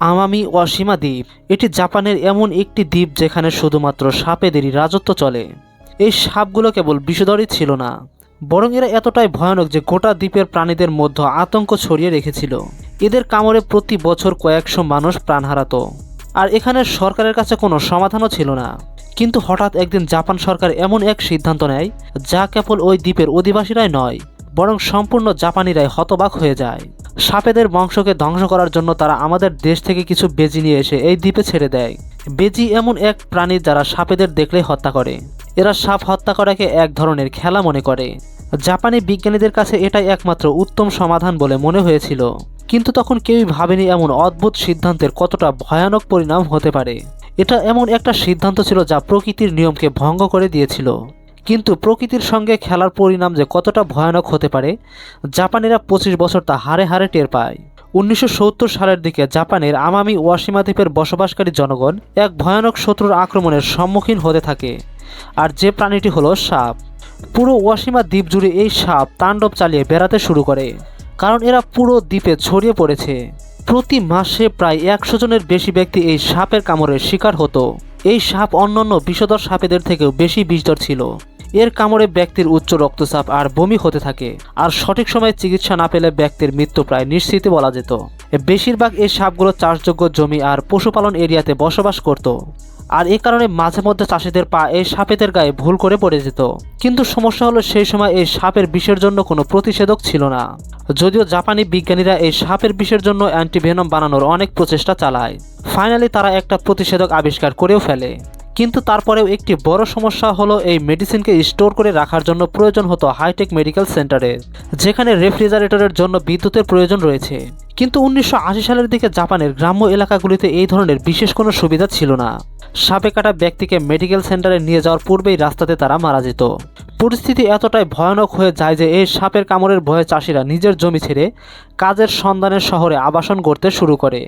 আমামি ওয়াশিমা দ্বীপ। এটি জাপানের এমন একটি দ্বীপ যেখানে শুধুমাত্র সাপেদেরই রাজত্ব চলে। এই সাপগুলো কেবল বিষধরই ছিল না, বরং এরা এতটাই ভয়ানক যে গোটা দ্বীপের প্রাণীদের মধ্যে আতঙ্ক ছড়িয়ে রেখেছিল। এদের কামড়ে প্রতি বছর কয়েকশো মানুষ প্রাণ হারাত, আর এখানে সরকারের কাছে কোনো সমাধানও ছিল না। কিন্তু হঠাৎ একদিন জাপান সরকার এমন এক সিদ্ধান্ত নেয়, যা কেবল ওই দ্বীপের অধিবাসীরাই নয়, বরং সম্পূর্ণ জাপানিরাই হতবাক হয়ে যায়। সাপেদের বংশকে ধ্বংস করার জন্য তারা আমাদের দেশ থেকে কিছু বেজি নিয়ে এসে এই দ্বীপে ছেড়ে দেয়। বেজি এমন এক প্রাণী যারা সাপেদের দেখলেই হত্যা করে। এরা সাপ হত্যা করাকে এক ধরনের খেলা মনে করে। জাপানি বিজ্ঞানীদের কাছে এটাই একমাত্র উত্তম সমাধান বলে মনে হয়েছিল। কিন্তু তখন কেউই ভাবেনি এমন অদ্ভুত সিদ্ধান্তের কতটা ভয়ানক পরিণাম হতে পারে। এটা এমন একটা সিদ্ধান্ত ছিল যা প্রকৃতির নিয়মকে ভঙ্গ করে দিয়েছিল। কিন্তু প্রকৃতির সঙ্গে খেলার পরিণাম যে কতটা ভয়ানক হতে পারে, জাপানিরা পঁচিশ বছর তা হারে হারে টের পায়। উনিশশো সত্তর সালের দিকে জাপানের আমামি ওয়াশিমা দ্বীপের বসবাসকারী জনগণ এক ভয়ানক শত্রুর আক্রমণের সম্মুখীন হতে থাকে, আর যে প্রাণীটি হলো সাপ। পুরো ওয়াশিমা দ্বীপ জুড়ে এই সাপ তাণ্ডব চালিয়ে বেড়াতে শুরু করে, কারণ এরা পুরো দ্বীপে ছড়িয়ে পড়েছে। প্রতি মাসে প্রায় একশো জনের বেশি ব্যক্তি এই সাপের কামড়ের শিকার হতো। এই সাপ অন্যান্য বিষধর সাপেদের থেকেও বেশি বিষধর ছিল। এর কামড়ে ব্যক্তির উচ্চ রক্তচাপ আর বমি হতে থাকে। আর সঠিক সময়ে চিকিৎসা না পেলে ব্যক্তির মৃত্যু প্রায় নিশ্চিত বলা যেত। বেশিরভাগ এই সাপগুলো চাষযোগ্য জমি আর পশুপালন এরিয়াতে বসবাস করত। আর এ কারণে মাঝে মধ্যে চাষিদের পা এই সাপেদের গায়ে ভুল করে পড়ে যেত। কিন্তু সমস্যা হলো সেই সময় এই সাপের বিষের জন্য কোনো প্রতিষেধক ছিল না। যদিও জাপানি বিজ্ঞানীরা এই সাপের বিষের জন্য অ্যান্টিভেনম বানানোর অনেক প্রচেষ্টা চালায়। ফাইনালি তারা একটা প্রতিষেধক আবিষ্কার করেও ফেলে। কিন্তু তারপরেও একটি বড় সমস্যা হলো এই মেডিসিনকে স্টোর করে রাখার জন্য প্রয়োজন হতো হাইটেক মেডিকেল সেন্টারের যেখানে রেফ্রিজারেটরের জন্য বিদ্যুতের প্রয়োজন রয়েছে। কিন্তু উনিশশো আশি সালের দিকে জাপানের গ্রাম্য এলাকাগুলিতে এই ধরনের বিশেষ কোনো সুবিধা ছিল না। সাপে কাটা ব্যক্তিকে মেডিকেল সেন্টারে নিয়ে যাওয়ার পূর্বেই রাস্তাতে তারা মারা যেত। পরিস্থিতি এতটাই ভয়ানক হয়ে যায় যে এই সাপের কামড়ের ভয়ে চাষিরা নিজের জমি ছেড়ে কাজের সন্ধানের শহরে আবাসন করতে শুরু করে।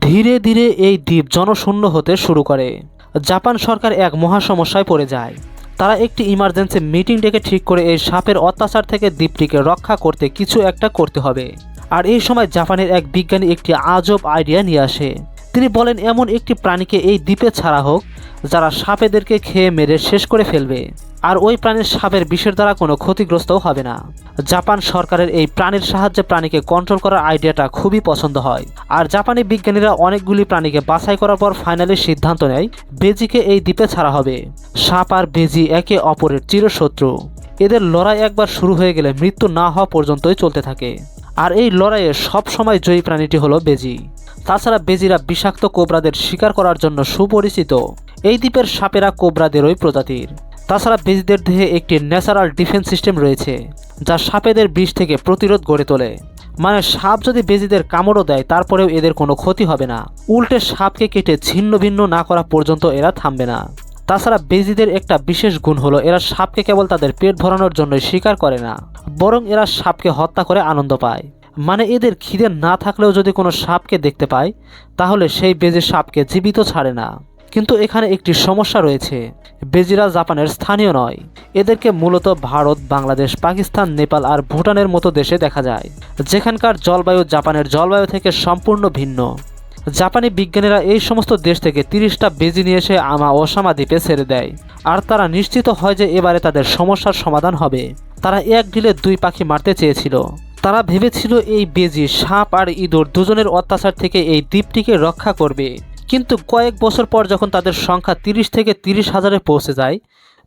ধীরে ধীরে এই দ্বীপ জনশূন্য হতে শুরু করে। জাপান সরকার এক মহা সমস্যায় পড়ে যায়। তারা একটি ইমার্জেন্সি মিটিং ডেকে ঠিক করে এই সাপের অত্যাচার থেকে দ্বীপটিকে রক্ষা করতে কিছু একটা করতে হবে। আর এই সময় জাপানের এক বিজ্ঞানী একটি আজব আইডিয়া নিয়ে আসে। তিনি বলেন, এমন একটি প্রাণীকে এই দ্বীপে ছাড়া হোক, যারা সাপেদেরকে খেয়ে মেরে শেষ করে ফেলবে। আর ওই প্রাণীর সাপের বিষের দ্বারা কোনো ক্ষতিগ্রস্তও হবে না। জাপান সরকারের এই প্রাণীর সাহায্যে প্রাণীকে কন্ট্রোল করার আইডিয়াটা খুবই পছন্দ হয়। আর জাপানি বিজ্ঞানীরা অনেকগুলি প্রাণীকে বাছাই করার পর ফাইনালি সিদ্ধান্ত নেয়, বেজিকে এই দ্বীপে ছাড়া হবে। সাপ আর বেজি একে অপরের চিরশত্রু। এদের লড়াই একবার শুরু হয়ে গেলে মৃত্যু না হওয়া পর্যন্তই চলতে থাকে। আর এই লড়াইয়ে সবসময় জয়ী প্রাণীটি হলো বেজি। তাছাড়া বেজিরা বিষাক্ত কোবরাদের শিকার করার জন্য সুপরিচিত। এই দ্বীপের সাপেরা কোবরাদেরই প্রজাতির। তাছাড়া বেজিদের দেহে একটি ন্যাচারাল ডিফেন্স সিস্টেম রয়েছে, যা সাপেদের বিষ থেকে প্রতিরোধ গড়ে তোলে। মানে সাপ যদি বেজিদের কামড়ও দেয়, তারপরেও এদের কোনো ক্ষতি হবে না। উল্টে সাপকে কেটে ছিন্ন ভিন্ন না করা পর্যন্ত এরা থামবে না। তাছাড়া বেজিদের একটা বিশেষ গুণ হলো, এরা সাপকে কেবল তাদের পেট ভরানোর জন্য শিকার করে না, বরং এরা সাপকে হত্যা করে আনন্দ পায়। মানে এদের খিদে না থাকলেও যদি কোনো সাপকে দেখতে পায়, তাহলে সেই বেজে সাপকে জীবিত ছাড়ে না। কিন্তু এখানে একটি সমস্যা রয়েছে। বেজিরা জাপানের স্থানীয় নয়। এদেরকে মূলত ভারত, বাংলাদেশ, পাকিস্তান, নেপাল আর ভুটানের মতো দেশে দেখা যায়, যেখানকার জলবায়ু জাপানের জলবায়ু থেকে সম্পূর্ণ ভিন্ন। জাপানি বিজ্ঞানীরা এই সমস্ত দেশ থেকে তিরিশটা বেজি নিয়ে এসে আমা ওসামা দ্বীপে ছেড়ে দেয়। আর তারা নিশ্চিত হয় যে এবারে তাদের সমস্যার সমাধান হবে। তারা এক ঢিলে দুই পাখি মারতে চেয়েছিল। তারা ভেবেছিল এই বেজি, সাপ আর ইঁদুর দুজনের অত্যাচার থেকে এই দ্বীপটিকে রক্ষা করবে। কিন্তু কয়েক বছর পর যখন তাদের সংখ্যা তিরিশ থেকে তিরিশ হাজারে পৌঁছে যায়,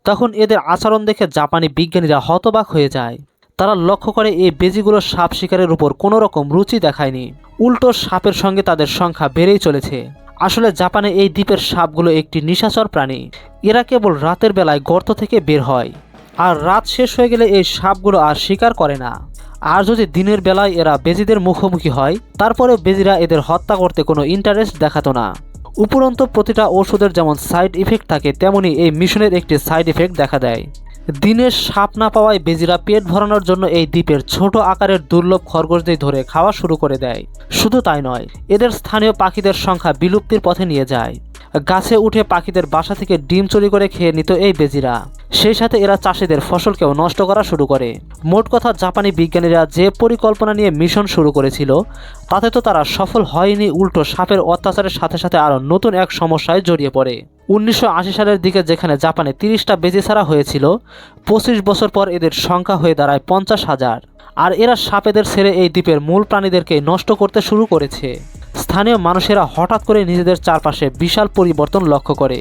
তখন এদের আচরণ দেখে জাপানি বিজ্ঞানীরা হতবাক হয়ে যায়। তারা লক্ষ্য করে এই বেজিগুলো সাপ শিকারের উপর কোনো রকম রুচি দেখায়নি। উল্টো সাপের সঙ্গে তাদের সংখ্যা বেড়েই চলেছে। আসলে জাপানে এই দ্বীপের সাপগুলো একটি নিশাচর প্রাণী। এরা কেবল রাতের বেলায় গর্ত থেকে বের হয়। আর রাত শেষ হয়ে গেলে এই সাপগুলো আর শিকার করে না। আর যদি দিনের বেলায় এরা বেজিদের মুখোমুখি হয় তারপরে বেজিরা এদের হত্যা করতে কোনো ইন্টারেস্ট দেখাতো না। উপরন্ত প্রতিটা ওষুধের যেমন সাইড ইফেক্ট থাকে, তেমনি এই মিশনের একটি সাইড ইফেক্ট দেখা দেয়। দিনের সাপ না পাওয়ায় বেজিরা পেট ভরানোর জন্য এই দ্বীপের ছোট আকারের দুর্লভ খরগোশদের ধরে খাওয়া শুরু করে দেয়। শুধু তাই নয়, এদের স্থানীয় পাখিদের সংখ্যা বিলুপ্তির পথে নিয়ে যায়। গাছে উঠে পাখিদের বাসা থেকে ডিম চুরি করে খেয়ে নিত এই বেজিরা। সেই সাথে এরা চাষিদের ফসলকেও নষ্ট করা শুরু করে। মোট কথা, জাপানি বিজ্ঞানীরা যে পরিকল্পনা নিয়ে মিশন শুরু করেছিল, তাতে তো তারা সফল হয়নি, উল্টো সাপের অত্যাচারের সাথে সাথে আরও নতুন এক সমস্যায় জড়িয়ে পড়ে। উনিশশো আশি সালের দিকে যেখানে জাপানে তিরিশটা বেজি ছাড়া হয়েছিল, পঁচিশ বছর পর এদের সংখ্যা হয়ে দাঁড়ায় পঞ্চাশ হাজার। আর এরা সাপেদের ছেড়ে এই দ্বীপের মূল প্রাণীদেরকে নষ্ট করতে শুরু করেছে। স্থানীয় মানুষেরা হঠাৎ করে নিজেদের চারপাশে বিশাল পরিবর্তন লক্ষ্য করে।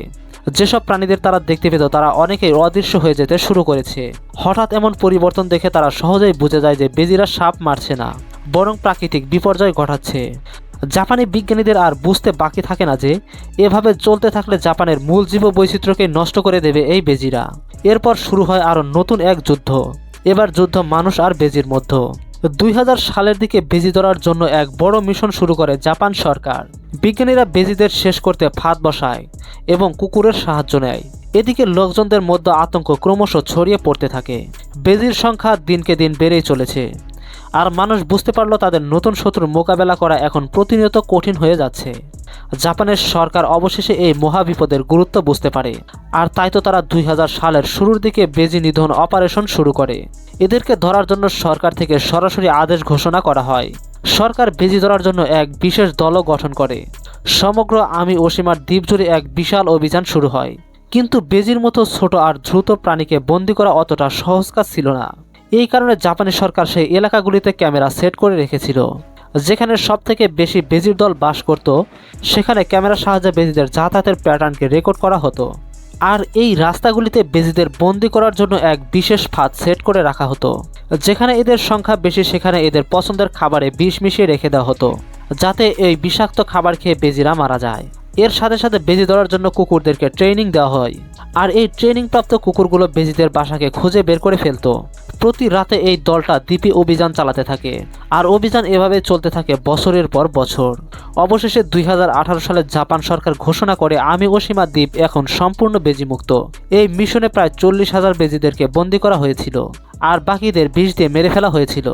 যেসব প্রাণীদের তারা দেখতে পেত, তারা অনেকেই অদৃশ্য হয়ে যেতে শুরু করেছে। হঠাৎ এমন পরিবর্তন দেখে তারা সহজেই বুঝে যায় যে বেজিরা সাপ মারছে না, বরং প্রাকৃতিক বিপর্যয় ঘটাচ্ছে। জাপানি বিজ্ঞানীদের আর বুঝতে বাকি থাকে না যে, এভাবে চলতে থাকলে জাপানের মূল জীব বৈচিত্র্যকে নষ্ট করে দেবে এই বেজিরা। এরপর শুরু হয় আরও নতুন এক যুদ্ধ। এবার যুদ্ধ মানুষ আর বেজির মধ্যে। দুই হাজার সালের দিকে বেজি ধরার জন্য এক বড় মিশন শুরু করে জাপান সরকার। বিজ্ঞানীরা বেজিদের শেষ করতে ফাঁদ বসায় এবং কুকুরের সাহায্য নেয়। এদিকে লোকজনদের মধ্যে আতঙ্ক ক্রমশ ছড়িয়ে পড়তে থাকে। বেজির সংখ্যা দিনকে দিন বেড়েই চলেছে। আর মানুষ বুঝতে পারল তাদের নতুন শত্রুর মোকাবেলা করা এখন প্রতিনিয়ত কঠিন হয়ে যাচ্ছে। জাপানের সরকার অবশেষে এই মহাবিপদের গুরুত্ব বুঝতে পারে। আর তাই তো তারা দুই হাজার সালের শুরুর দিকে বেজি নিধন অপারেশন শুরু করে। এদেরকে ধরার জন্য সরকার থেকে সরাসরি আদেশ ঘোষণা করা হয়। সরকার বেজি ধরার জন্য এক বিশেষ দলও গঠন করে। সমগ্র আমি ওসীমার দ্বীপ জুড়ে এক বিশাল অভিযান শুরু হয়। কিন্তু বেজির মতো ছোট আর দ্রুত প্রাণীকে বন্দি করা অতটা সহজ কাজ ছিল না। এই কারণে জাপানি সরকার সেই এলাকাগুলিতে ক্যামেরা সেট করে রেখেছিল। যেখানে সব থেকে বেশি বেজির দল বাস করত, সেখানে ক্যামেরার সাহায্যে বেজিদের যাতায়াতের প্যাটার্নকে রেকর্ড করা হতো। আর এই রাস্তাগুলিতে বেজিদের বন্দি করার জন্য এক বিশেষ ফাঁদ সেট করে রাখা হতো, যেখানে এদের সংখ্যা বেশি, সেখানে এদের পছন্দের খাবারে বিষ মিশিয়ে রেখে দেওয়া হতো, যাতে এই বিষাক্ত খাবার খেয়ে বেজিরা মারা যায়। এর সাথে সাথে বেজি ধরার জন্য কুকুরদেরকে ট্রেনিং দেওয়া হয়। আর এই ট্রেনিং প্রাপ্ত কুকুরগুলো বেজিদের বাসাকে খুঁজে বের করে ফেলতো। প্রতি রাতে এই দলটা দ্বীপে অভিযান চালাতে থাকে। আর অভিযান এভাবে চলতে থাকে বছরের পর বছর। অবশেষে দুই হাজার আঠারো সালে জাপান সরকার ঘোষণা করে আমি ওসীমা দ্বীপ এখন সম্পূর্ণ বেজিমুক্ত। এই মিশনে প্রায় চল্লিশ হাজার বেজিদেরকে বন্দি করা হয়েছিল। আর বাকিদের বিষ দিয়ে মেরে ফেলা হয়েছিল।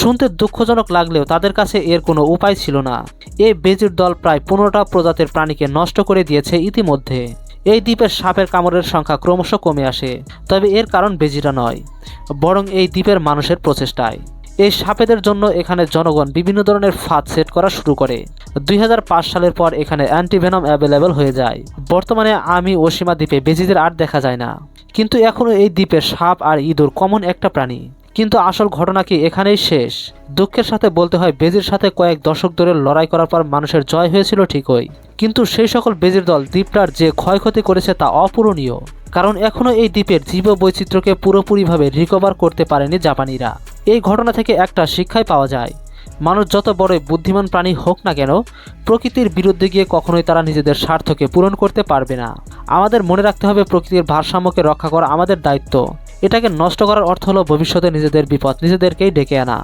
শুনতে দুঃখজনক লাগলেও তাদের কাছে এর কোনো উপায় ছিল না। এই বেজির দল প্রায় পনেরোটা প্রজাতির প্রাণীকে নষ্ট করে দিয়েছে ইতিমধ্যে। এই দ্বীপের সাপের কামড়ের সংখ্যা ক্রমশ কমে আসে, তবে এর কারণ বেজিরা নয়, বরং এই দ্বীপের মানুষের প্রচেষ্টায়। এই সাপেদের জন্য এখানে জনগণ বিভিন্ন ধরনের ফাঁদ সেট করা শুরু করে। দুই হাজার পাঁচ সালের পর এখানে অ্যান্টিভেনম অ্যাভেলেবল হয়ে যায়। বর্তমানে আমি ওসীমা দ্বীপে বেজিদের আর দেখা যায় না, কিন্তু এখনও এই দ্বীপে সাপ আর ইঁদুর কমন একটা প্রাণী। কিন্তু আসল ঘটনা কি এখানেই শেষ? দুঃখের সাথে বলতে হয়, বেজির সাথে কয়েক দশক ধরে লড়াই করার পর মানুষের জয় হয়েছিল ঠিকই। কিন্তু সেই সকল বেজির দল দ্বীপটার যে ক্ষয়ক্ষতি করেছে তা অপূরণীয়, কারণ এখনও এই দ্বীপের জীব বৈচিত্র্যকে পুরোপুরিভাবে রিকভার করতে পারেনি জাপানিরা। এই ঘটনা থেকে একটা শিক্ষাই পাওয়া যায়, মানুষ যত বড়ই বুদ্ধিমান প্রাণী হোক না কেন, প্রকৃতির বিরুদ্ধে গিয়ে কখনোই তারা নিজেদের স্বার্থকে পূরণ করতে পারবে না। আমাদের মনে রাখতে হবে প্রকৃতির ভারসাম্যকে রক্ষা করা আমাদের দায়িত্ব। এটাকে নষ্ট করার অর্থ হলো ভবিষ্যতে নিজেদের বিপদ নিজেদেরকেই ডেকে আনা।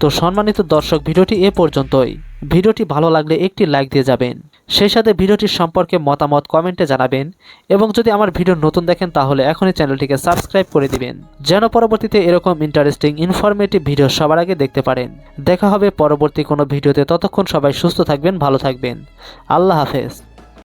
তো সম্মানিত দর্শক, ভিডিওটি এ পর্যন্তই। ভিডিওটি ভালো লাগলে একটি লাইক দিয়ে যাবেন। সেই সাথে ভিডিওটির সম্পর্কে মতামত কমেন্টে জানাবেন এবং যদি আমার ভিডিও নতুন দেখেন তাহলে এখনই চ্যানেলটিকে সাবস্ক্রাইব করে দিবেন। যেন পরবর্তীতে এরকম ইন্টারেস্টিং ইনফরমেটিভ ভিডিও সবার আগে দেখতে পারেন। দেখা হবে পরবর্তী কোনো ভিডিওতে। ততক্ষণ সবাই সুস্থ থাকবেন, ভালো থাকবেন। আল্লাহ হাফেজ।